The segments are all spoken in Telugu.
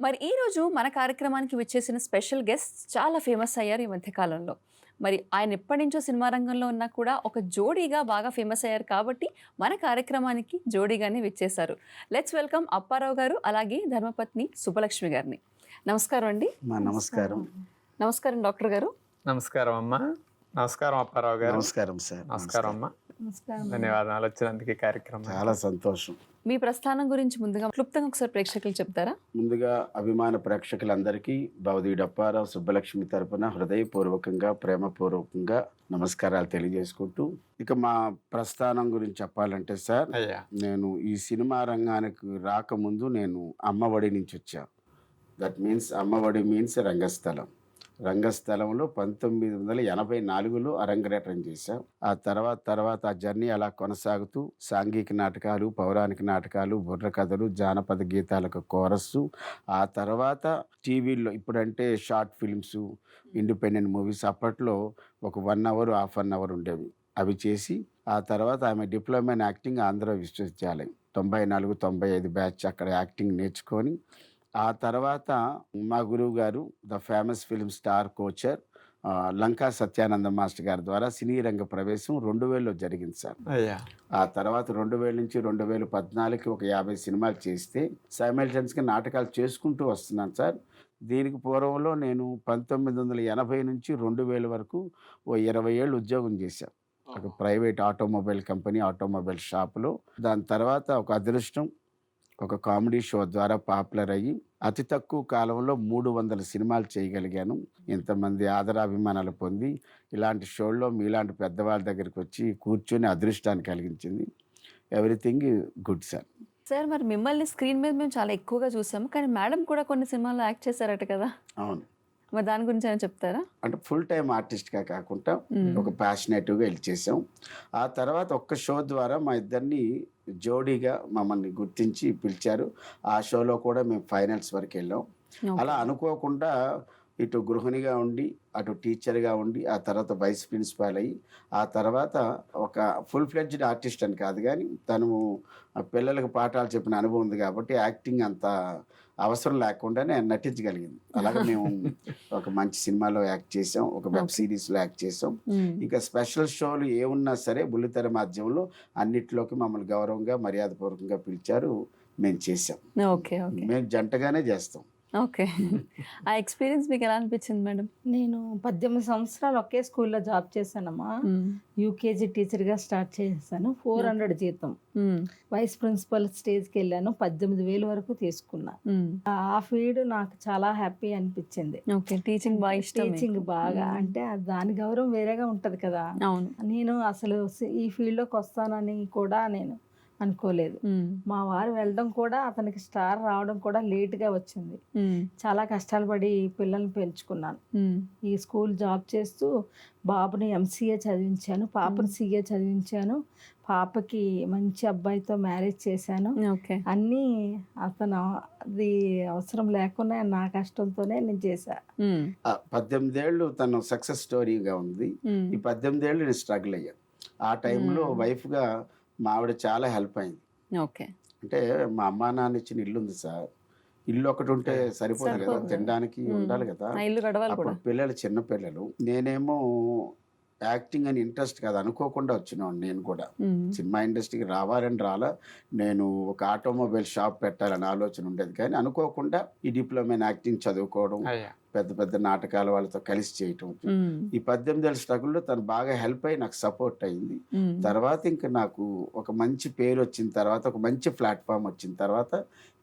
మరి ఈ రోజు మన కార్యక్రమానికి విచ్చేసిన స్పెషల్ గెస్ట్ చాలా ఫేమస్ అయ్యారు ఈ మధ్య కాలంలో. మరి ఆయన ఎప్పటి నుంచో సినిమా రంగంలో ఉన్నా కూడా ఒక జోడీగా బాగా ఫేమస్ అయ్యారు కాబట్టి మన కార్యక్రమానికి జోడీగానే విచ్చేశారు. లెట్స్ వెల్కమ్ అప్పారావు గారు అలాగే ధర్మపత్ని సుబ్బలక్ష్మి గారిని. నమస్కారం అండి. మా నమస్కారం. నమస్కారం డాక్టర్ గారు. నమస్కారం అమ్మా. నమస్కారం అప్పారావు గారు. నమస్కారం సార్. నమస్కారం అమ్మా. నమస్కారం. ధన్యవాదాలు. వచ్చినందుకు ఈ కార్యక్రమం చాలా సంతోషం. మీ ప్రస్థానం గురించి ముందుగా క్లుప్తంగా ఒకసారి ప్రేక్షకులు చెప్తారా? ముందుగా అభిమాన ప్రేక్షకులందరికీ భవదీయుడు అప్పారావు సుబ్బలక్ష్మి తరపున హృదయపూర్వకంగా ప్రేమపూర్వకంగా నమస్కారాలు తెలియజేసుకుంటూ ఇక మా ప్రస్థానం గురించి చెప్పాలంటే సార్ నేను ఈ సినిమా రంగానికి రాకముందు నేను అమ్మఒడి నుంచి వచ్చా that means Ammaodi means Rangasthalam. రంగస్థలంలో పంతొమ్మిది వందల ఎనభై నాలుగులో అరంగేట్రం చేశాం. ఆ తర్వాత తర్వాత ఆ జర్నీ అలా కొనసాగుతూ సాంఘిక నాటకాలు పౌరాణిక నాటకాలు బుర్ర కథలు జానపద గీతాలకు కోరస్సు ఆ తర్వాత టీవీల్లో ఇప్పుడంటే షార్ట్ ఫిల్మ్స్ ఇండిపెండెంట్ మూవీస్ అప్పట్లో ఒక one hour half an hour ఉండేవి. అవి చేసి ఆ తర్వాత ఆమె డిప్లొమా ఇన్ యాక్టింగ్ ఆంధ్ర విశ్వవిద్యాలయం. తొంభై నాలుగు తొంభై ఐదు బ్యాచ్ అక్కడ యాక్టింగ్ నేర్చుకొని ఆ తర్వాత మా గురువు గారు the famous film star coacher Lanka Satyananda master గారి ద్వారా సినీ రంగ ప్రవేశం రెండు వేలలో జరిగింది సార్. ఆ తర్వాత రెండు వేల నుంచి రెండు వేల పద్నాలుగుకి ఒక యాభై సినిమాలు చేస్తే సైమల్టన్స్గా నాటకాలు చేసుకుంటూ వస్తున్నాను సార్. దీనికి పూర్వంలో నేను పంతొమ్మిది వందల ఎనభై నుంచి రెండు వేల వరకు ఓ ఇరవై ఏళ్ళు ఉద్యోగం చేశాను. ఒక ప్రైవేట్ ఆటోమొబైల్ కంపెనీ ఆటోమొబైల్ షాపులో. దాని తర్వాత ఒక అదృష్టం ఒక కామెడీ షో ద్వారా పాపులర్ అయ్యి అతి తక్కువ కాలంలో మూడు వందల సినిమాలు చేయగలిగాను. ఇంతమంది ఆదరాభిమానాలు పొంది ఇలాంటి షోల్లో మీలాంటి పెద్దవాళ్ళ దగ్గరికి వచ్చి కూర్చొని అదృష్టాన్ని కలిగించింది. Everything good sir. సార్ మరి మిమ్మల్ని స్క్రీన్ మీద మేము చాలా ఎక్కువగా చూసాము. కానీ మేడం కూడా కొన్ని సినిమాల్లో యాక్ట్ చేశారట కదా. అవును. మరి దాని గురించి ఏమైనా చెప్తారా? అంటే ఫుల్ టైం ఆర్టిస్ట్గా కాకుండా. ఒక ప్యాషనేటివ్గా వెళ్ళి చేసాం ఆ తర్వాత ఒక్క షో ద్వారా మా ఇద్దరిని జోడీగా మమ్మల్ని గుర్తించి పిలిచారు. ఆ షోలో కూడా మేము ఫైనల్స్ వరకు వెళ్ళాం. అలా అనుకోకుండా ఇటు గృహిణిగా ఉండి అటు టీచర్గా ఉండి ఆ తర్వాత వైస్ ప్రిన్సిపాల్ అయ్యి ఆ తర్వాత ఒక ఫుల్ ఫ్లెడ్జ్డ్ ఆర్టిస్ట్ అని కాదు కానీ తను పిల్లలకు పాఠాలు చెప్పిన అనుభవం ఉంది కాబట్టి యాక్టింగ్ అంత అవసరం లేకుండానే నటించగలిగింది. అలాగే మేము ఒక మంచి సినిమాలో యాక్ట్ చేసాం ఒక వెబ్ సిరీస్లో యాక్ట్ చేసాం. ఇంకా స్పెషల్ షోలు ఏ ఉన్నా సరే బుల్లితెర మాధ్యమంలో అన్నిట్లోకి మమ్మల్ని గౌరవంగా మర్యాదపూర్వకంగా పిలిచారు. మేము చేసాం మేము జంటగానే చేస్తాం. ఓకే. ఆ ఎక్స్పీరియన్స్ మీకు ఎలా అనిపించింది మేడం? నేను పద్దెనిమిది సంవత్సరాలు ఒకే స్కూల్లో జాబ్ చేశానమ్మా. యూకేజీ టీచర్గా స్టార్ట్ చేశాను. ఫోర్ హండ్రెడ్ జీతం. వైస్ ప్రిన్సిపల్ స్టేజ్కి వెళ్ళాను. పద్దెనిమిది వేలు వరకు తీసుకున్నా. ఆ ఫీల్డ్ నాకు చాలా హ్యాపీ అనిపించింది. ఓకే. టీచింగ్ బాగా. టీచింగ్ బాగా. అంటే దాని గౌరవం వేరేగా ఉంటది కదా. అవును. నేను అసలు ఈ ఫీల్డ్లోకి వస్తానని కూడా నేను అనుకోలేదు. మా వారు వెళ్ళడం కూడా అతనికి స్టార్ రావడం కూడా లేట్గా వచ్చింది. చాలా కష్టాలు పడి పిల్లల్ని పెంచుకున్నాను. ఈ స్కూల్ జాబ్ చేస్తూ బాబుని ఎంసీఏ చదివించాను పాపని సీఏ చదివించాను పాపకి మంచి అబ్బాయితో మ్యారేజ్ చేశాను ఓకే అన్నీ అతను అది అవసరం లేకుండా నా కష్టంతోనే నేను చేశా పద్దెనిమిదేళ్ళు తను సక్సెస్ స్టోరీగా ఉంది. ఈ పద్దెనిమిదేళ్ళు నేను స్ట్రగుల్ అయ్యాను ఆ టైంలో. వైఫ్గా మా ఆవిడ చాలా హెల్ప్ అయింది. ఓకే. అంటే మా అమ్మా నాన్న ఇచ్చిన ఇల్లు ఉంది సార్. ఇల్లు ఒకటి ఉంటే సరిపోదు. కదా. తినడానికి. ఉండాలి కదా. నా ఇల్లు గడవాలి అప్పుడు కూడా. పిల్లలు చిన్న పిల్లలు. నేనేమో యాక్టింగ్ అని ఇంట్రెస్ట్ కాదు అనుకోకుండా వచ్చినాను నేను కూడా. సినిమా ఇండస్ట్రీకి రావాలని రాలా నేను ఒక ఆటోమొబైల్ షాప్ పెట్టాలని ఆలోచన ఉండేది. కానీ అనుకోకుండా ఈ డిప్లొమా యాక్టింగ్ చదువుకోవడం పెద్ద పెద్ద నాటకాల వాళ్ళతో కలిసి చేయటం. ఈ పద్దెనిమిది ఏళ్ళ స్ట్రగుల్లో తను బాగా హెల్ప్ అయ్యి నాకు సపోర్ట్ అయింది. తర్వాత ఇంకా నాకు ఒక మంచి పేరు వచ్చిన తర్వాత ఒక మంచి ప్లాట్ఫామ్ వచ్చిన తర్వాత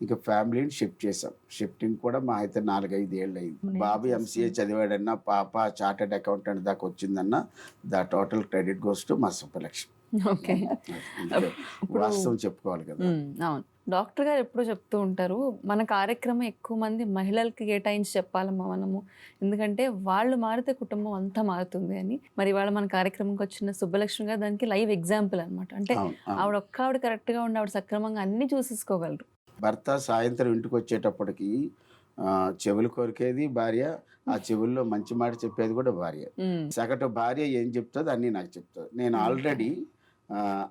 ఇంకా ఫ్యామిలీని షిఫ్ట్ చేసాం షిఫ్టింగ్ కూడా మా అయితే నాలుగైదు ఏళ్ళు అయింది. బాబు ఎంసీఏ చదివాడన్నా పాప చార్టెడ్ అకౌంటెంట్ దాకా వచ్చిందన్నా the total credit goes to మా సుబ్బలక్ష్మి. ఓకే. వాస్తవం చెప్పుకోవాలి కదా. అవును. డాక్టర్ గారు ఎప్పుడూ చెప్తూ ఉంటారు మన కార్యక్రమం ఎక్కువ మంది మహిళలకి కేటాయించి చెప్పాలమ్మా మనము. ఎందుకంటే వాళ్ళు మారితే కుటుంబం అంతా మారుతుంది అని. మరి ఇవాళ మన కార్యక్రమంకి వచ్చిన సుబ్బలక్ష్మి గారు దానికి లైవ్ ఎగ్జాంపుల్ అన్నమాట. అంటే. ఆవిడ ఒక్క ఆవిడ కరెక్ట్గా ఉండి ఆవిడ సక్రమంగా అన్ని చూసేసుకోగలరు. భర్త సాయంత్రం ఇంటికి వచ్చేటప్పటికి చెవులు కొరికేది భార్య ఆ చెవుల్లో మంచి మాట చెప్పేది కూడా భార్య. సగటు భార్య ఏం చెప్తుందో అన్నీ నాకు చెప్తుంది నేను ఆల్రెడీ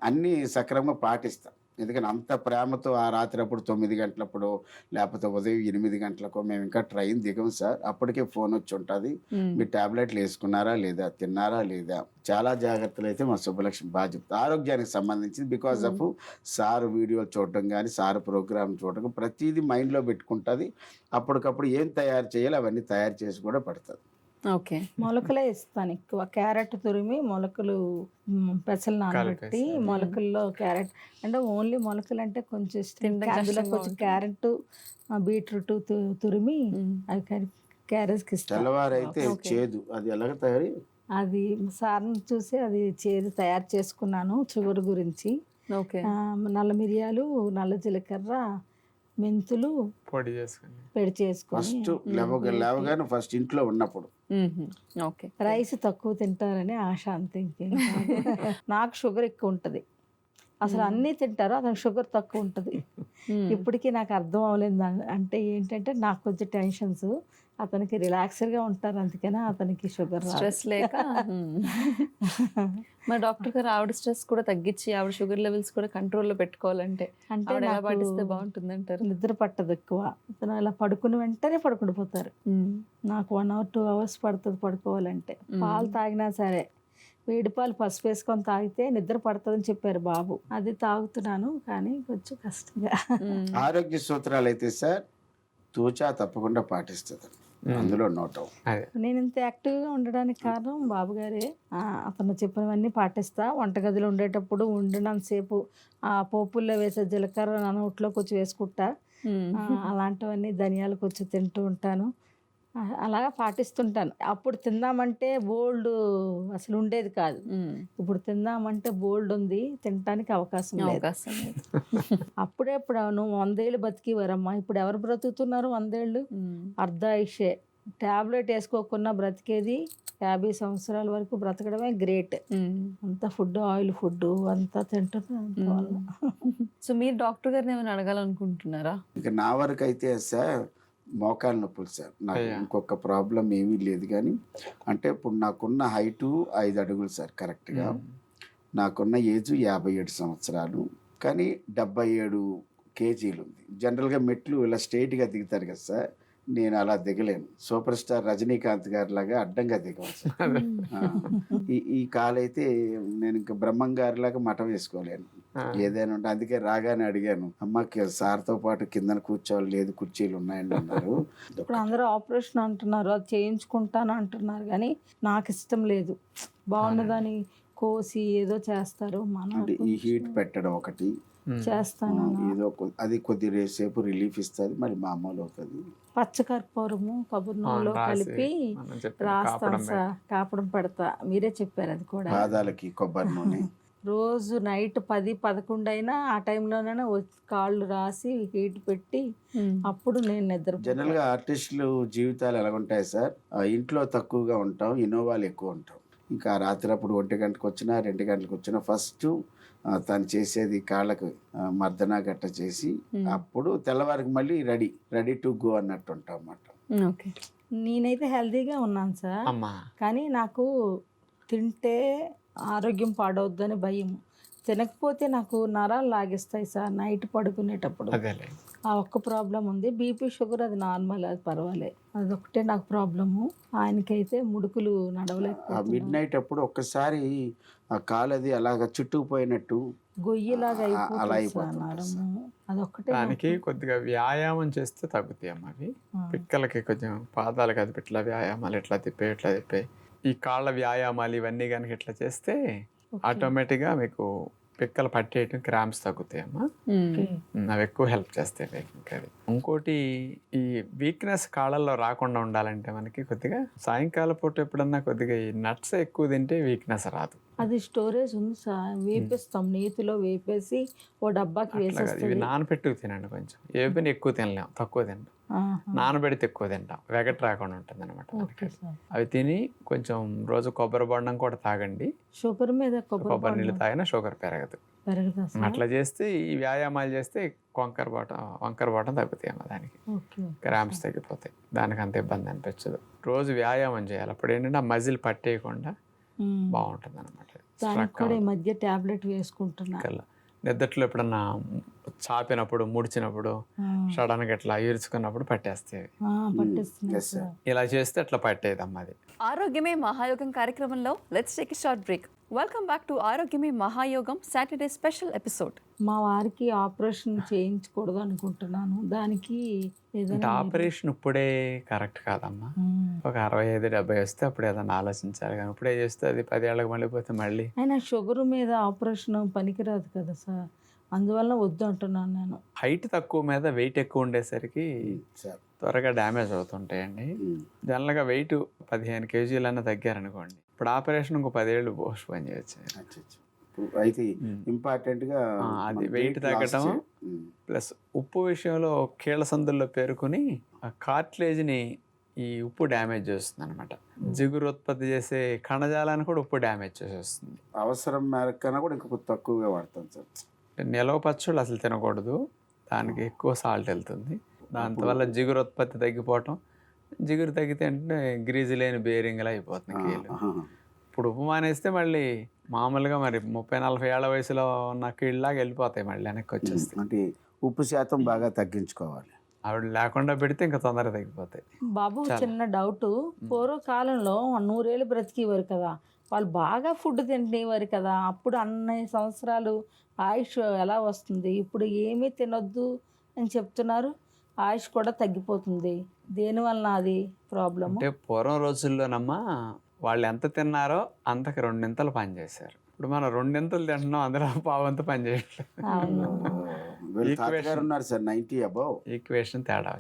అన్నీ సక్రమంగా పాటిస్తాను ఎందుకంటే అంత ప్రేమతో ఆ రాత్రి అప్పుడు తొమ్మిది గంటలప్పుడు లేకపోతే ఉదయం ఎనిమిది గంటలకు మేము ఇంకా ట్రైన్ దిగం సార్. అప్పటికే ఫోన్ వచ్చి ఉంటుంది. మ్మ్. మీరు టాబ్లెట్లు వేసుకున్నారా లేదా? తిన్నారా లేదా? చాలా జాగ్రత్తలు అయితే మా సుబ్బలక్ష్మి బాగా చెప్తారు. ఆరోగ్యానికి సంబంధించింది బికాస్ ఆఫ్ సార్ వీడియోలు చూడటం కానీ సార్ ప్రోగ్రామ్ చూడటం ప్రతిదీ మైండ్లో పెట్టుకుంటుంది. అప్పటికప్పుడు ఏం తయారు చేయాలి అవన్నీ తయారు చేసి కూడా పడుతుంది ఓకే మొలకలే ఇస్తాను ఎక్కువ క్యారెట్ తురిమి మొలకలు పెసలు నానబెట్టి. మొలకల్లో క్యారెట్ అంటే ఓన్లీ మొలకలు అంటే కొంచెం ఇష్టం అందులో కొంచెం. క్యారెట్ బీట్రూట్ తురిమి. అవి క్యారెట్కి ఇస్తాను. చేదు అది ఎలాగ తయారు అది సార్ని చూసి అది చేదు తయారు చేసుకున్నాను షుగర్ గురించి ఓకే నల్ల మిరియాలు నల్ల జీలకర్ర మెంతులు పొడి చేసుకుని పెడి చేసుకొని ఫస్ట్ లేవగా లేవగానే ఫస్ట్ ఇంట్లో ఉన్నప్పుడు. ఓకే. రైస్ తక్కువ తింటారని ఆశ అంతే. నాకు షుగర్ ఎక్కువ ఉంటుంది. అసలు అన్నీ తింటారు అతనికి షుగర్ తక్కువ ఉంటుంది. ఇప్పటికీ నాకు అర్థం అవ్వలేదు. అంటే ఏంటంటే నాకు కొంచెం టెన్షన్స్. అతనికి రిలాక్స్డ్గా ఉంటారు అందుకనే అతనికి షుగర్ స్ట్రెస్ లేక. మరి డాక్టర్ గారు ఆవిడ స్ట్రెస్ కూడా తగ్గించి ఆవిడ షుగర్ లెవెల్స్ కూడా కంట్రోల్లో పెట్టుకోవాలంటే అంటే ఎలా పాటిస్తే నాకు బాగుంటుంది అంటారు నిద్ర పట్టదు ఎక్కువ. అతను అలా పడుకుని వెంటనే పడుకుని పోతారు. నాకు వన్ అవర్ టూ అవర్స్ పడుతుంది పడుకోవాలంటే. పాలు తాగినా సరే వేడి పాలు పసుపు వేసుకొని తాగితే నిద్ర పడుతుందని చెప్పారు బాబు. అది తాగుతున్నాను కానీ కొంచెం కష్టంగా. ఆరోగ్య సూత్రాలు అయితే సార్ తూచా తప్పకుండా పాటిస్తుంది. అందులో నోట్ నేను ఇంత యాక్టివ్గా ఉండడానికి కారణం బాబు గారే. ఆ, అతను చెప్పినవన్నీ పాటిస్తా. వంటగదిలో ఉండేటప్పుడు ఉండినంతసేపు ఆ పోపుల్లో వేసే జీలకర్ర నా నోట్లో కొంచెం వేసుకుంటా ఆ, అలాంటివన్నీ ధనియాలు కొంచెం తింటూ ఉంటాను. అలాగా పాటిస్తుంటాను. అప్పుడు తిందామంటే బోల్డ్ అసలు ఉండేది కాదు. ఇప్పుడు తిందామంటే బోల్డ్ ఉంది తినడానికి అవకాశం లేదు. అవకాశం అప్పుడే ఇప్పుడు నువ్వు వందేళ్ళు బతికివారమ్మా. ఇప్పుడు ఎవరు బ్రతుకుతున్నారు వందేళ్ళు. అర్ధాయుషే. టాబ్లెట్ వేసుకోకుండా బ్రతికేది యాభై సంవత్సరాల వరకు బ్రతకడమే గ్రేట్. అంత ఫుడ్ ఆయిల్ ఫుడ్ అంతా తింటున్నా. సో మీరు డాక్టర్ గారిని ఏమైనా అడగాలనుకుంటున్నారా? ఇక నా వరకు అయితే సార్ మోకాలు నొప్పులు సార్. నాకు. ఇంకొక ప్రాబ్లం ఏమీ లేదు కానీ అంటే ఇప్పుడు నాకున్న హైటు ఐదు అడుగులు సార్ కరెక్ట్గా. నాకున్న ఏజ్ యాభై ఏడు సంవత్సరాలు. కానీ డెబ్బై ఏడు కేజీలు ఉంది. జనరల్గా మెట్లు ఇలా స్ట్రైట్గా దిగుతారు కదా సార్. నేను అలా దిగలేను. సూపర్ స్టార్ రజనీకాంత్ గారి లాగా అడ్డంగా ఆ, ఈ ఈ కాలైతే నేను ఇంకా బ్రహ్మం గారిలాగా మఠం వేసుకోలేను. ఏదైనా ఉంటే అందుకే రాగానే అడిగాను అమ్మ సార్తో పాటు కిందన కూర్చోవాలి లేదు కుర్చీలు ఉన్నాయండి అన్నారు. ఇప్పుడు అందరూ ఆపరేషన్ అంటున్నారు అది చేయించుకుంటాను అంటున్నారు కానీ నాకు ఇష్టం లేదు. బాగున్నదని కోసి ఏదో చేస్తారు మనం అంటే ఈ హీట్ పెట్టడం ఒకటి చేస్తాను ఏదో అది కొద్ది సేపు రిలీఫ్ ఇస్తుంది మరి మామూలు అవుతుంది పచ్చకర్పూరము కొబ్బరి నూనెలో కలిపి రాస్తాను సార్. కాపడం పెడతా. మీరే చెప్పారు అది కూడా. పాదాలకి కొబ్బరి నూనె రోజు నైట్ పది పదకొండు అయినా ఆ టైంలోనే కాళ్ళు రాసి హీట్ పెట్టి. అప్పుడు నేను నిద్ర జనరల్గా ఆర్టిస్టులు జీవితాలు ఎలా ఉంటాయి సార్ ఇంట్లో తక్కువగా ఉంటాం ఇన్నోవాలు ఎక్కువ ఉంటాం. ఇంకా రాత్రి అప్పుడు ఒంటి గంటకు వచ్చినా రెండు గంటలకు వచ్చినా ఫస్ట్ తను చేసేది కాళ్ళకు మర్దన గట్ట చేసి. అప్పుడు తెల్లవారికి మళ్ళీ రెడీ రెడీ టు గో అన్నట్టు ఉంటాం అన్నమాట ఓకే. నేనైతే హెల్తీగా ఉన్నాను సార్. అమ్మా. కానీ నాకు తింటే ఆరోగ్యం పాడవద్దని భయం. తినకపోతే నాకు నరాలు లాగేస్తాయి సార్ నైట్ పడుకునేటప్పుడు. ఆ ఒక్క ప్రాబ్లం ఉంది. బీపీ షుగర్ అది నార్మల్ అది పర్వాలేదు అదొకటే నాకు ప్రాబ్లము. ఆయనకైతే ముడుకులు ఆ మిడ్ నైట్ అప్పుడు ఒక్కసారి ఆ కాలు అది అలాగ చుట్టుకుపోయినట్టు గొయ్యిలాగా అలా అయిపోతుంది అదొక్కటే దానికి కొద్దిగా వ్యాయామం చేస్తే తగ్గుతాయి అమ్మ అవి. పిక్కలకి కొంచెం పాదాలకు అది ఇట్లా వ్యాయామాలు ఎట్లా తిప్పే ఇట్లా తిప్పే. ఈ కాళ్ళ వ్యాయామాలు ఇవన్నీ కనుక ఇట్లా చేస్తే. ఆటోమేటిక్గా మీకు పిక్కలు పట్టేయటం క్రాంప్స్ తగ్గుతాయి అమ్మా మ్మ్. ఓకే. ఉమ్, అవి ఎక్కువ హెల్ప్ చేస్తాయి ఇంకా ఇంకోటి ఈ వీక్నెస్ కాళ్ళల్లో రాకుండా ఉండాలంటే మనకి కొద్దిగా సాయంకాలం పూట ఎప్పుడన్నా కొద్దిగా ఈ నట్స్ ఎక్కువ తింటే వీక్నెస్ రాదు. అది స్టోరేజ్ ఉంది సార్. వేపేస్తాం నేతిలో వేపేసి ఓ డబ్బాకి కాదు. ఇవి నానబెట్టుకు తినండి కొంచెం. ఏపీని ఎక్కువ తినలేం తక్కువ తింటాం నానబెడితే ఎక్కువ తింటాం. వెగట్ రాకుండా ఉంటుంది అనమాట అవి తిని కొంచెం రోజు కొబ్బరి బొండం కూడా తాగండి. షుగర్ మీద కొబ్బరి కొబ్బరి నీళ్ళు తాగినా షుగర్ పెరగదు. అట్లా చేస్తే ఈ వ్యాయామాలు చేస్తే వంకర బాటం వంకర బాటం తగ్గుతాయి అమ్మ దానికి. క్రాంప్స్ తగ్గిపోతాయి. దానికి అంత ఇబ్బంది అనిపించదు. రోజు వ్యాయామం చేయాలి. అప్పుడు ఏంటంటే ఆ మజిల్ పట్టేయకుండా. బాగుంటుంది అనమాట మధ్య టాబ్లెట్ వేసుకుంటున్నా. నిద్దట్లో ఎప్పుడన్నా చాపినప్పుడు ముడిచినప్పుడు సడన్గా ఇట్లా ఈడ్చుకున్నప్పుడు పట్టేస్తాయి. ఇలా చేస్తే అట్లా పట్టేది అమ్మ అది. ఆరోగ్యమే మహాయోగం కార్యక్రమంలో let's take short break welcome back to Arogyame Mahayogam Saturday special episode మా వారికి ఆపరేషన్ చేయించకూడదు అనుకుంటున్నాను. దానికి ఆపరేషన్ ఇప్పుడే కరెక్ట్ కాదమ్మా. మ్మ్. ఒక అరవై ఐదు డెబ్బై వస్తే అప్పుడు ఏదైనా ఆలోచించాలి కానీ ఇప్పుడే చేస్తే అది పదేళ్ళకి మళ్ళీ పోతే మళ్ళీ. అయినా షుగర్ మీద ఆపరేషన్ పనికిరాదు కదా సార్. అందువల్ల వద్దు అంటున్నాను నేను. హైట్ తక్కువ మీద వెయిట్ ఎక్కువ ఉండేసరికి సార్. త్వరగా డ్యామేజ్ అవుతుంటాయండి. జనరల్గా వెయిట్ పదిహేను కేజీలన్నా తగ్గారనుకోండి. ఇప్పుడు ఆపరేషన్ ఇంకో పదేళ్ళు పోస్ట్ పని చేయొచ్చు అయితే ఉమ్. ఇంపార్టెంట్గా ఆ, అది. చే- ఉమ్. ప్లస్ ఉప్పు విషయంలో కీళ్ళ సందుల్లో పేరుకుని ఆ కార్టిలేజ్ని ఈ ఉప్పు డ్యామేజ్ చేస్తుంది అనమాట జిగురు ఉత్పత్తి చేసే కణజాలాన్ని కూడా ఉప్పు డ్యామేజ్ చేసేస్తుంది. అవసరం మేరకు కన్నా కూడా ఇంకా తక్కువగా వాడతాం సార్. నిలవ పచ్చళ్ళు అసలు తినకూడదు. దానికి ఎక్కువ సాల్ట్ వెళ్తుంది. దానివల్ల జిగురు ఉత్పత్తి తగ్గిపోవటం జిగురు తగ్గితే అంటే గ్రీజు లేని బేరింగ్లా అయిపోతుంది కీళ్ళు. ఇప్పుడు ఉప్పు మానేస్తే మళ్ళీ మామూలుగా మరి ముప్పై నలభై ఏళ్ళ వయసులో ఉన్న కీళ్ళలాగా వెళ్ళిపోతాయి మళ్ళీ వెనక్కి వచ్చేస్తాయి అంటే ఉప్పు శాతం బాగా తగ్గించుకోవాలి. ఆవిడ లేకుండా పెడితే ఇంకా తొందరగా తగ్గిపోతాయి. బాబు. చిన్న డౌట్ పూర్వకాలంలో నూరేళ్ళు బ్రతికేవారు కదా. వాళ్ళు బాగా ఫుడ్ తింటేవారు కదా. అప్పుడు అన్ని సంవత్సరాలు ఆయుష్ ఎలా వస్తుంది? ఇప్పుడు ఏమీ తినొద్దు అని చెప్తున్నారు. ఆయుష్ కూడా తగ్గిపోతుంది. దేనివల్ల అది ప్రాబ్లము? అంటే పూర్వం రోజుల్లోనమ్మా వాళ్ళు ఎంత తిన్నారో అంతకు రెండింతలు పనిచేశారు. ఇప్పుడు మనం రెండింతలు తింటున్నాం అందులో పావంత పని ఉన్నారు సార్ నైన్టీ అబౌవ్ ఈక్వేషన్ తేడా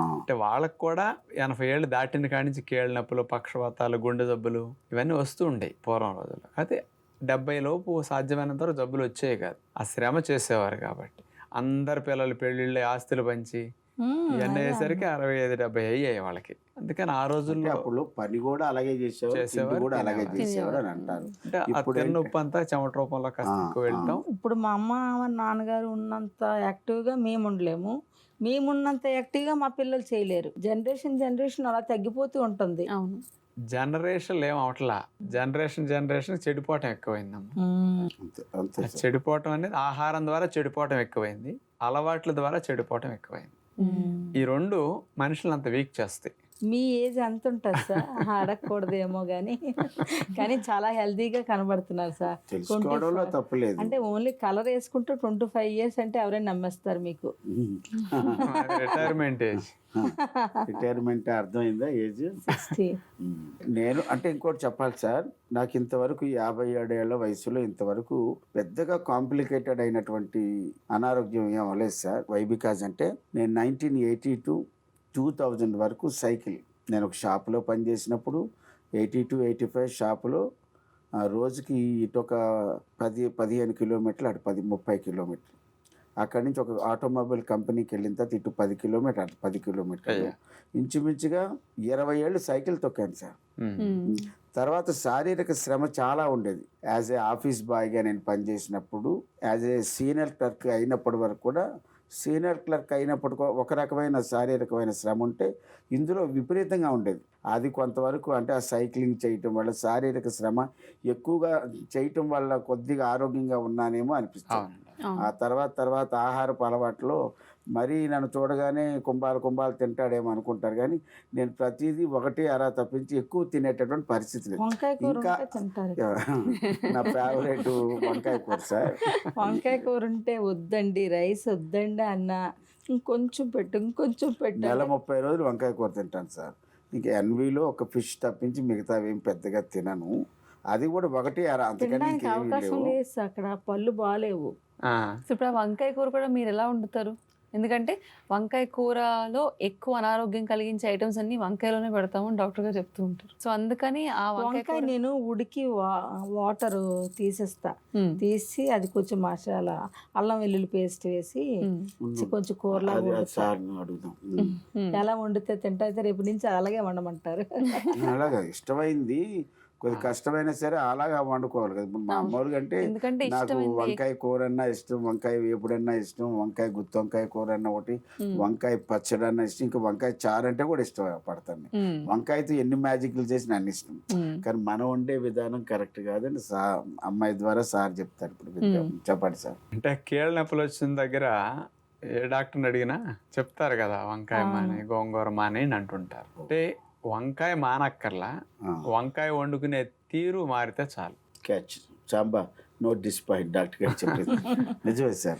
అంటే వాళ్ళకు కూడా ఎనభై ఏళ్ళు దాటిన కాడి నుంచి కీళ్ళ నొప్పులు పక్షవాతాలు గుండె జబ్బులు ఇవన్నీ వస్తూ ఉండేవి పూర్వం రోజుల్లో. అయితే డెబ్బై లోపు సాధ్యమైనంత వరకు జబ్బులు వచ్చేవి కాదు. ఆ శ్రమ చేసేవారు కాబట్టి. అందరి పిల్లలు పెళ్ళిళ్ళు ఆస్తులు పంచి ఇవన్నీ అయ్యేసరికి అరవై ఐదు డెబ్బై అయ్యాయి వాళ్ళకి. అందుకని ఆ రోజుల్లో అప్పుడు పని కూడా అలాగే చేసేవారు కూడా అలాగే. చేసేవారు అని అంటారు. ఇప్పుడు? ఉప్పు అంతా చెమట రూపంలో కాస్త. వెళ్ళటం. ఇప్పుడు మా అమ్మ నాన్నగారు ఉన్నంత యాక్టివ్గా మేము ఉండలేము. మేము ఉన్నంత యాక్టివ్గా మా పిల్లలు చేయలేరు. జనరేషన్ జనరేషన్ అలా తగ్గిపోతూ ఉంటుంది. అవును. జనరేషన్ ఏం అవట్లా? Generation generation చెడిపోవటం ఎక్కువైందమ్మా. చెడిపోవటం అనేది ఆహారం ద్వారా చెడిపోవటం ఎక్కువైంది. అలవాట్ల ద్వారా చెడిపోవటం ఎక్కువైంది. ఈ రెండు మనుషులను అంత వీక్ చేస్తాయి. మీ ఏజ్ ఎంత ఉంటుంది సార్ అడగకూడదేమో కానీ కానీ చాలా హెల్తీగా కనబడుతున్నారు సార్. తెలుసుకోవడంలో 25 తప్పులేదు. అంటే ఓన్లీ కలర్ వేసుకుంటూ ట్వంటీ ఫైవ్ ఇయర్స్ అంటే ఎవరైనా నమ్మేస్తారు మీకు. రిటైర్మెంట్ ఏజ్ రిటైర్మెంట్ అర్థమైందా ఏజ్? నేను అంటే ఇంకోటి చెప్పాలి సార్. నాకు ఇంతవరకు యాభై ఏడేళ్ళ వయసులో ఇంతవరకు పెద్దగా కాంప్లికేటెడ్ అయినటువంటి అనారోగ్యం ఏం అవ్వలేదు సార్. వై బికాజ్ అంటే నేను nineteen eighty to two thousand వరకు సైకిల్. నేను ఒక షాప్లో పనిచేసినప్పుడు ఎయిటీ టు ఎయిటీ ఫైవ్ షాపులో ఆ, రోజుకి ఇటు ఒక పది పదిహేను కిలోమీటర్లు అటు పది ముప్పై కిలోమీటర్లు. అక్కడి నుంచి ఒక ఆటోమొబైల్ కంపెనీకి వెళ్ళిన తర్వాత ఇటు పది కిలోమీటర్ అటు పది కిలోమీటర్లు అయ్యా. ఇంచుమించుగా ఇరవై ఏళ్ళు సైకిల్ తొక్కాను సార్. తర్వాత శారీరక శ్రమ చాలా ఉండేది. యాజ్ ఏ ఆఫీస్ బాయ్గా నేను పనిచేసినప్పుడు యాజ్ ఏ సీనియర్ క్లర్క్ అయినప్పటి వరకు కూడా సీనియర్ క్లర్క్ అయినప్పుడు కూడా ఒక రకమైన శారీరకమైన శ్రమ ఉంటే ఇందులో విపరీతంగా ఉండేది. అది కొంతవరకు అంటే ఆ సైక్లింగ్ చేయటం వల్ల శారీరక శ్రమ ఎక్కువగా చేయటం వల్ల కొద్దిగా ఆరోగ్యంగా ఉన్నానేమో అనిపిస్తుంది. ఆ తర్వాత తర్వాత ఆహారపు అలవాట్లో మరీ నన్ను చూడగానే కుంభాలు కుంభాలు తింటాడేమో అనుకుంటారు కానీ నేను ప్రతిదీ ఒకటి అరా తప్పించి ఎక్కువ తినేటటువంటి పరిస్థితి లేదు. వంకాయ కూర ఇంకా- నా ఫేవరెట్ వంకాయ కూర సార్. వంకాయ కూర ఉంటే వద్దండి రైస్ వద్దండి అన్న. ఇంకొంచెం పెట్టు ఇంకొంచెం పెట్టు నెల ముప్పై రోజులు వంకాయ కూర తింటాను సార్. ఇంక ఎన్వీలో ఒక ఫిష్ తప్పించి మిగతా ఏం పెద్దగా తినను. అది కూడా ఒకటి అవకాశం లేదు సార్. అక్కడ పళ్ళు బాగాలేవు ఇప్పుడు ఆ వంకాయ కూర కూడా మీరు ఎలా వండుతారు? ఎందుకంటే వంకాయ కూరలో ఎక్కువ అనారోగ్యం కలిగించే ఐటమ్స్ అన్ని వంకాయలోనే పెడతాము అని డాక్టర్ గారు చెప్తూ ఉంటారు. సో అందుకని ఆ వంకాయ నేను ఉడికి వాటర్ తీసేస్తా. తీసి అది కొంచెం మసాలా అల్లం వెల్లుల్లి పేస్ట్ వేసి. కొంచెం కూరలా. ఎలా వండితే తింటా అయితే రేపు నుంచి అలాగే వండమంటారు. అలాగా ఇష్టమైంది. కొద్ది కష్టమైనా సరే అలాగా వండుకోవాలి కదా. ఇప్పుడు మా అవును. అమ్మవారికి అంటే ఎందుకంటే నాకు వంకాయ కూర అన్నా ఇష్టం వంకాయ వేపుడన్నా ఇష్టం వంకాయ గుత్తి వంకాయ కూర అన్న ఒకటి వంకాయ పచ్చడి అన్న ఇష్టం ఇంకా వంకాయ చారు అంటే కూడా ఇష్టం పడతాను. వంకాయతో ఎన్ని మ్యాజిక్లు చేసినా అన్ని ఇష్టం. కానీ మనం వండే విధానం కరెక్ట్ కాదని సా అమ్మాయి ద్వారా సార్ చెప్తారు ఇప్పుడు. చెప్పండి సార్. అంటే కీళ్ళ నొప్పులు వచ్చిన దగ్గర ఏ డాక్టర్ని అడిగినా చెప్తారు కదా వంకాయ. మానే గోంగూర మానే అని అంటుంటారు. అంటే వంకాయ మానక్కర్లా. వంకాయ వండుకునే తీరు మారితే చాలు. క్యాచ్ చాంబా నో డిస్పాయింట్ డాక్టర్ గారు చెప్పింది. నిజమే సార్.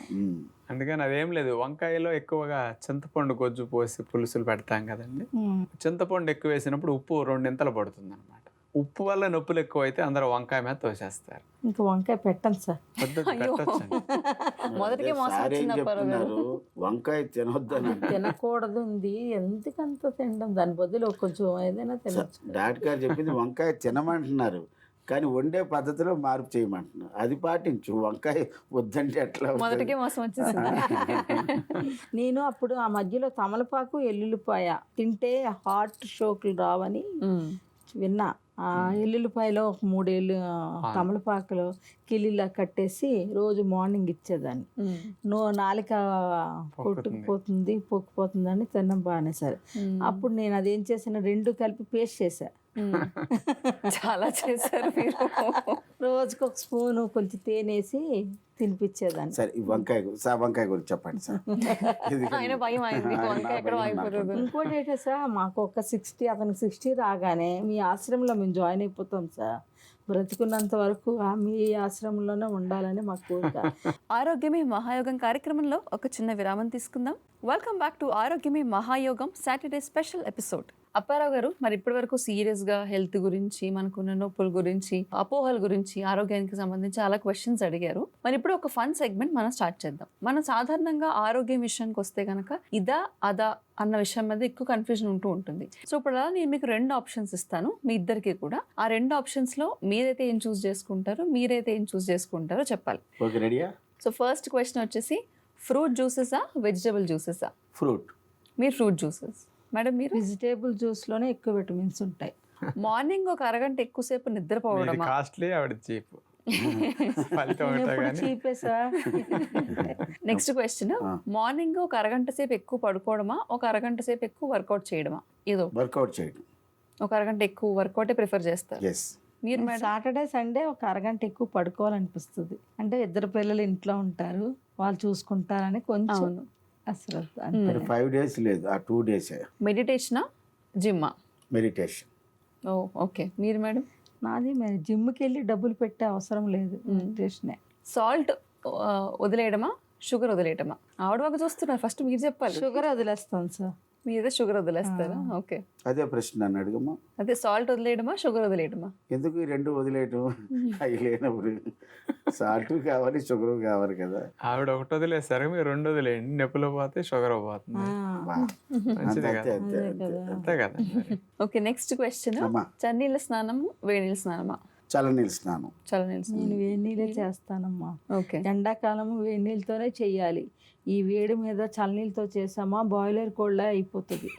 అందుకని అదేం లేదు. వంకాయలో ఎక్కువగా చింతపండు గొజ్జు పోసి పులుసులు పెడతాం కదండి. చింతపండు ఎక్కువ వేసినప్పుడు ఉప్పు రెండింతలు పడుతుంది అనమాట ఉప్పు వల్ల నొప్పులు ఎక్కువ అయితే అందరూ వంకాయ మీద తోసేస్తారు. ఇంకా వంకాయ పెట్టండి సార్. వద్దు, అయ్యో. పెట్టొచ్చండి. మొదటికే అదే మోసం సార్ ఏం వచ్చింది అప్పారావు గారు. చెప్తున్నారు? వంకాయ తినొద్దని. తినకూడదు ఉంది. ఎందుకంత తినడం? దాని బదులు కొంచెం ఏదైనా తినచ్చు. డాక్టర్ గారు చెప్పింది వంకాయ తినమంటున్నారు. కానీ వండే పద్ధతిలో మార్పు చేయమంటున్నారు. అది పాటించు. వంకాయ వద్దంటే ఎట్లా? మొదటికే మోసం వచ్చేసింది. నేను అప్పుడు ఆ మధ్యలో తమలపాకు ఎల్లుల్లిపాయ తింటే హార్ట్ షోకులు రావని విన్నా. ఎల్లుల్లిపాయలో ఒక మూడేళ్ళు తమలపాకులో కిలీలా కట్టేసి రోజు మార్నింగ్ ఇచ్చేదాన్ని. నో నాలిక కొట్టుకుపోతుంది పొక్కుపోతుందని తినడం బాగానే సరే అప్పుడు నేను అదేం చేసిన రెండు కలిపి పేస్ట్ చేశా. ఉమ్. చాలా చేశారు మీరు. రోజుకి ఒక స్పూను కొంచెం తేనేసి తినిపించేదాన్ని. సరే ఈ వంకాయ సార్ వంకాయ గురించి చెప్పండి సార్. ఆయన భయం అయింది వంకాయ ఎక్కడ ఇంకోటి ఏంటంటే సార్ మాకు ఒక సిక్స్టీ అతనికి సిక్స్టీ రాగానే మీ ఆశ్రమంలో మేము జాయిన్ అయిపోతాం సార్. బ్రతికున్నంత వరకు ఆ మీ ఆశ్రమంలోనే ఉండాలని మా కోరిక. ఆరోగ్యమే మహాయోగం కార్యక్రమంలో ఒక చిన్న విరామం తీసుకుందాం. వెల్కమ్ బ్యాక్ టు ఆరోగ్యమే మహాయోగం Saturday special episode Apparao garu మరి ఇప్పటి వరకు సీరియస్గా హెల్త్ గురించి మనకున్న నొప్పుల గురించి అపోహల గురించి ఆరోగ్యానికి సంబంధించి చాలా క్వశ్చన్స్ అడిగారు. మరి ఇప్పుడు ఒక ఫన్ సెగ్మెంట్ మనం స్టార్ట్ చేద్దాం. మనం సాధారణంగా ఆరోగ్యం విషయానికి వస్తే కనుక ఇదా అదా అన్న విషయం మీద ఎక్కువ కన్ఫ్యూజన్ ఉంటూ ఉంటుంది. సో ఇప్పుడు అలా నేను మీకు రెండు ఆప్షన్స్ ఇస్తాను మీ ఇద్దరికి కూడా. ఆ రెండు ఆప్షన్స్లో మీరైతే ఏం చూస్ చేసుకుంటారో మీరైతే ఏం చూస్ చేసుకుంటారో చెప్పాలి. సో ఫస్ట్ క్వశ్చన్ వచ్చేసి ఫ్రూట్ జ్యూసెసా వెజిటబుల్ జ్యూసెసా ఫ్రూట్ మీరు ఫ్రూట్ జ్యూసెస్ మేడం మీరు? వెజిటేబుల్ జ్యూస్లోనే ఎక్కువ విటమిన్స్ ఉంటాయి. మార్నింగ్ ఒక అరగంట ఎక్కువసేపు ఇది నిద్రపోవడమా కాస్ట్లీ ఆవిడ చీప్. Next question. మార్నింగ్ ఒక అరగంట సేపు ఎక్కువ పడుకోవడమా? ఒక అరగంట సేపు ఎక్కువ వర్కౌట్ చేయడమా? ఏదో వర్కౌట్ చేయడం. ఒక అరగంట ఎక్కువ వర్కౌటే ప్రిఫర్ చేస్తారు. మీరు సాటర్డే సండే ఒక అరగంట ఎక్కువ పడుకోవాలనిపిస్తుంది. అంటే ఇద్దరు పిల్లలు ఇంట్లో ఉంటారు. వాళ్ళు చూసుకుంటారని కొంచెం అసలు అంతే. ఫైవ్ డేస్ లేదు ఆ టూ డేస్. మెడిటేషనా? జిమ్మా? మెడిటేషన్. ఓ ఓకే. మీరు మేడం? నాది మరి జిమ్కి వెళ్ళి డబ్బులు పెట్టే అవసరం లేదు మెడిటేషనే. సాల్ట్ వదిలేయడమా? షుగర్ వదిలేయడమా ఆవిడ ఒక చూస్తున్నారు ఫస్ట్ మీరు చెప్పాలి. షుగర్ వదిలేస్తాను సార్. మీరే షుగర్ వదిలేస్తారా? ఓకే. అదే ప్రశ్న నన్ను అడుగమ్మా. అదే సాల్ట్ వదిలేయడమా షుగర్ వదిలేయడమా? ఎందుకు ఈ రెండు వదిలేయటం? అవి లేనప్పుడు సాల్ట్ కావాలి షుగర్ కావాలి కదా. ఆవిడ ఒకటి వదిలేస్తారు మీరు రెండు వదిలేయండి. నొప్పులు పోతే షుగర్ పోతుంది. అంతే, కదా. Okay next question. అమ్మా. చన్నీళ్ళ స్నానము వేడినీళ్ళ స్నానమా? చల్లనీళ్ళ స్నానం చల్లనీళ్ళ నేను వేడి నీళ్ళే చేస్తానమ్మా. ఓకే. ఎండాకాలం వేడి నీళ్ళతోనే చెయ్యాలి ఈ వేడి మీద చల్లనీళ్ళతో చేసామా బాయిలర్ కోళ్ళ అయిపోతుంది.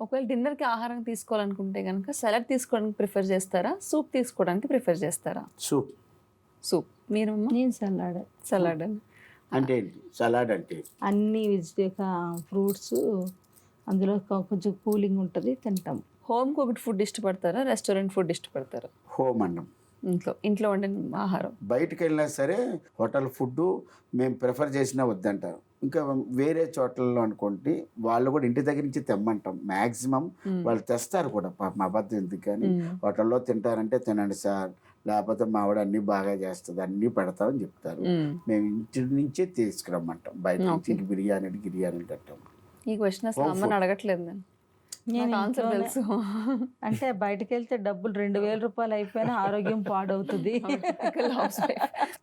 ఒకవేళ dinner కి ఆహారం తీసుకోవాలనుకుంటే కనుక సలాడ్ తీసుకోవడానికి ప్రిఫర్ చేస్తారా? సూప్ తీసుకోవడానికి ప్రిఫర్ చేస్తారా? సూప్. సూప్. మీరు నేను సలాడ్. సలాడ్. అంటే సలాడ్ అంటే? అన్ని వెజిటే ఫ్రూట్స్ అందులో కొంచెం కూలింగ్ ఉంటుంది తింటాం హోమ్ కుక్డ్ ఫుడ్ ఇష్టపడతారా? రెస్టారెంట్ ఫుడ్ ఇష్టపడతారా? హోమ్ అన్నం. ఇంట్లో ఇంట్లో వండిన ఆహారం. బయటకు వెళ్ళినా సరే హోటల్ ఫుడ్ మేము ప్రిఫర్ చేసినా వద్దంటారు. ఇంకా వేరే చోట్లలో అనుకోండి వాళ్ళు కూడా ఇంటి దగ్గర నుంచి తెమ్మంటాం. మ్యాక్సిమం. వాళ్ళు తెస్తారు కూడా. పాపం అబద్ధం ఎందుకు కానీ. హోటల్లో తింటారంటే తినండి సార్. లేకపోతే మా ఆవిడ అన్నీ బాగా చేస్తుంది అన్నీ పెడతామని చెప్తారు. మ్మ్. ఇంటి నుంచే తీసుకురమ్మంటాం. బయట నుంచి. బిర్యానీ గిరియానీ కట్టాం ఈ క్వశ్చన్ అసలు అమ్మని. అడగట్లేదు నేను. నేను ఆన్సర్ తెలుసు. అంటే బయటకు వెళ్తే డబ్బులు రెండు వేల రూపాయలు అయిపోయినా ఆరోగ్యం పాడవుతుంది.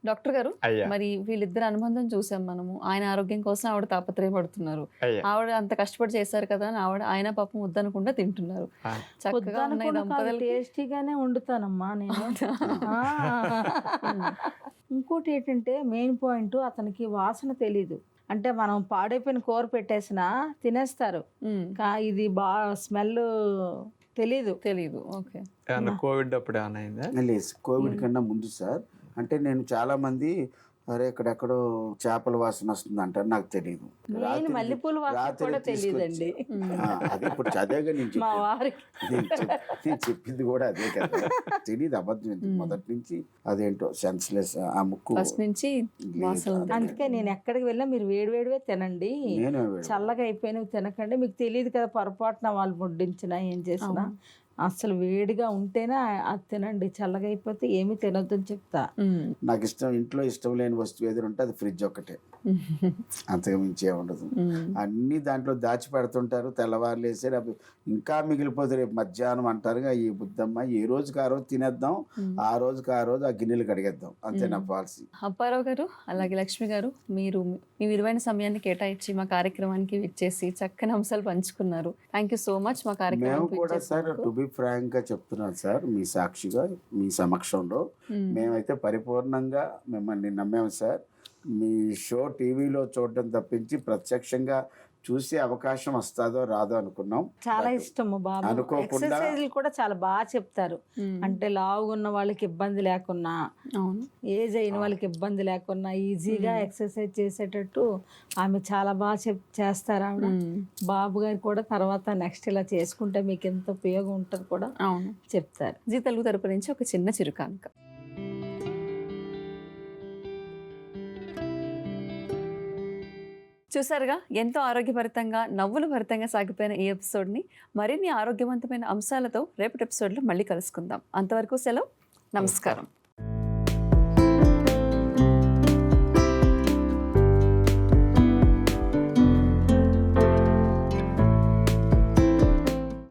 డాక్టర్ గారు మరి వీళ్ళిద్దరు అనుబంధం చూసాం మనము. ఆయన ఆరోగ్యం కోసం ఆవిడ తాపత్రయపడుతున్నారు. ఆవిడ అంత కష్టపడి చేశారు కదా అని ఆవిడ ఆయన పాపం వద్దనకుండా తింటున్నారు. చక్కగా టేస్టీగానే వండుతానమ్మా నేను. ఇంకోటి ఏంటంటే మెయిన్ పాయింట్ అతనికి వాసన తెలీదు. అంటే మనం పాడైపోయిన కూర పెట్టేసినా తినేస్తారు. ఇది బా స్మెల్ తెలీదు. తెలీదు. ఓకే. కోవిడ్ అప్పుడు లేదు కోవిడ్ కన్నా ముందు సార్. అంటే నేను చాలా మంది అరే ఇక్కడెక్కడో చేపల వాసన వస్తుంది అంటారు నాకు తెలియదు మెయిన్ మల్లెపూల వాసన రాత్రి కూడా తెలియదండి. ఆ, అది ఇప్పుడు చదివేగా నేను చెప్పింది. కూడా అదే కదా. తెలియదు అబద్ధం. మొదటి నుంచి అదేంటో సెన్స్లెస్ ఆ ముక్కు ఫస్ట్ నుంచి. అందుకే నేను ఎక్కడికి వెళ్ళినా మీరు వేడి వేడివే తినండి. చల్లగా అయిపోయినవి తినకండి. మీకు తెలియదు కదా పొరపాటున వాళ్ళు ముడ్డించినా ఏం చేసినా. అసలు వేడిగా ఉంటేనే అది తినండి. చల్లగా అయిపోతే ఏమీ తినొద్దని చెప్తా. మ్మ్. నాకు ఇష్టం ఇంట్లో ఇష్టం లేని వస్తువు ఏదైనా ఉంటే అది ఫ్రిడ్జ్ ఒకటే అంతకు మించి ఏం ఉండదు. మ్మ్. అన్ని దాంట్లో దాచి పెడుతుంటారు. తెల్లవారులు వేసి రేపు ఇంకా మిగిలిపోతే రేపు మధ్యాహ్నం అంటారుగా ఈ బుద్ధమ్మ ఏ రోజుకి ఆ రోజు తినేద్దాం. ఆ రోజుకి ఆ రోజు ఆ గిన్నెలు కడిగేద్దాం. అంతే నా పాలసీ. అప్పారావు గారు అలాగే లక్ష్మి గారు మీరు మీ విలువైన సమయాన్ని కేటాయించి మా కార్యక్రమానికి విచ్చేసి చక్కని అంశాలు పంచుకున్నారు థ్యాంక్ యూ సో మచ్ మా మేము కార్యక్రమానికి కూడా సార్ టు. బి ఫ్రాంక్గా చెప్తున్నాను సార్ మీ సాక్షిగా మీ సమక్షంలో మ్మ్. మేమైతే పరిపూర్ణంగా మిమ్మల్ని నమ్మాము సార్ మీ షో టీవీలో చూడడం తప్పించి ప్రత్యక్షంగా చూసే అవకాశం వస్తుందో రాదో అనుకున్నాం. చాలా ఇష్టము బాబు. అనుకోకుండా- ఎక్సర్సైజ్లు కూడా చాలా బాగా చెప్తారు. అంటే లావుగా ఉన్న వాళ్ళకి ఇబ్బంది లేకున్నా అవును. ఏజ్ అయిన వాళ్ళకి ఇబ్బంది లేకున్నా ఈజీగా. ఎక్సర్సైజ్ చేసేటట్టు ఆమె చాలా బాగా చెప్ చేస్తారు ఆవిడ. బాబు గారు కూడా తర్వాత నెక్స్ట్ ఇలా చేసుకుంటే మీకు ఎంత ఉపయోగం ఉంటుంది కూడా అవును. చెప్తారు. జీ తెలుగు తరపు నుంచి ఒక చిన్న చిరుకానుక చూసారుగా? ఎంతో ఆరోగ్యభరితంగా నవ్వులు భరితంగా సాగిపోయిన ఈ ఎపిసోడ్ని మరిన్ని ఆరోగ్యవంతమైన అంశాలతో రేపటి ఎపిసోడ్లో మళ్ళీ కలుసుకుందాం. అంతవరకు సెలవు. నమస్కారం.